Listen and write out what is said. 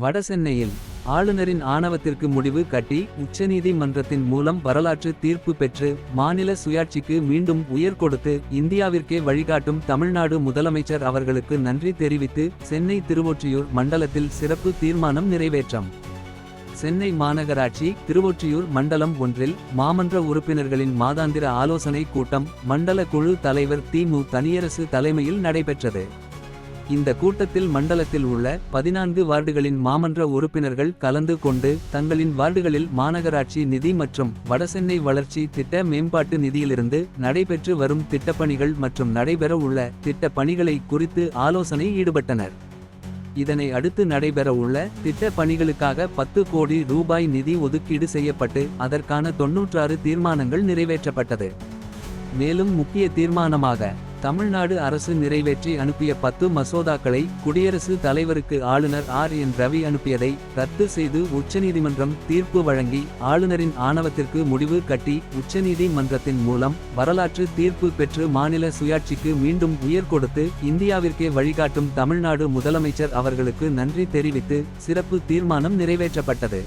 வடசென்னையில் ஆளுநரின் ஆணவத்திற்கு முடிவு கட்டி உச்சநீதிமன்றத்தின் மூலம் வரலாற்று தீர்ப்பு பெற்று மாநில சுயாட்சிக்கு மீண்டும் உயர் கொடுத்து இந்தியாவிற்கே வழிகாட்டும் தமிழ்நாடு முதலமைச்சர் அவர்களுக்கு நன்றி தெரிவித்து சென்னை திருவொற்றியூர் மண்டலத்தில் சிறப்பு தீர்மானம் நிறைவேற்றம். சென்னை மாநகராட்சி திருவொற்றியூர் மண்டலம் ஒன்றில் மாமன்ற உறுப்பினர்களின் மாதாந்திர ஆலோசனை கூட்டம் மண்டல குழு தலைவர் திமு தனியரசு தலைமையில் நடைபெற்றது. இந்த கூட்டத்தில் மண்டலத்தில் உள்ள பதினான்கு வார்டுகளின் மாமன்ற உறுப்பினர்கள் கலந்து கொண்டு தங்களின் வார்டுகளில் மாநகராட்சி நிதி மற்றும் வடசென்னை வளர்ச்சி திட்ட மேம்பாட்டு நிதியிலிருந்து நடைபெற்று வரும் திட்டப்பணிகள் மற்றும் நடைபெற உள்ள திட்ட பணிகளை குறித்து ஆலோசனை ஈடுபட்டனர். இதனை அடுத்து நடைபெற உள்ள திட்ட பணிகளுக்காக பத்து கோடி ரூபாய் நிதி ஒதுக்கீடு செய்யப்பட்டு அதற்கான தொன்னூற்றாறு தீர்மானங்கள் நிறைவேற்றப்பட்டது. மேலும் முக்கிய தீர்மானமாக தமிழ்நாடு அரசு நிறைவேற்றி அனுப்பிய பத்து மசோதாக்களை குடியரசு தலைவருக்கு ஆளுநர் ஆர் என் ரவி அனுப்பியதை ரத்து செய்து உச்சநீதிமன்றம் தீர்ப்பு வழங்கி ஆளுநரின் ஆணவத்திற்கு முடிவு கட்டி உச்சநீதிமன்றத்தின் மூலம் வரலாற்று தீர்ப்பு பெற்று மாநில சுயாட்சிக்கு மீண்டும் உயர் கொடுத்து இந்தியாவிற்கே வழிகாட்டும் தமிழ்நாடு முதலமைச்சர் அவர்களுக்கு நன்றி தெரிவித்து சிறப்பு தீர்மானம் நிறைவேற்றப்பட்டது.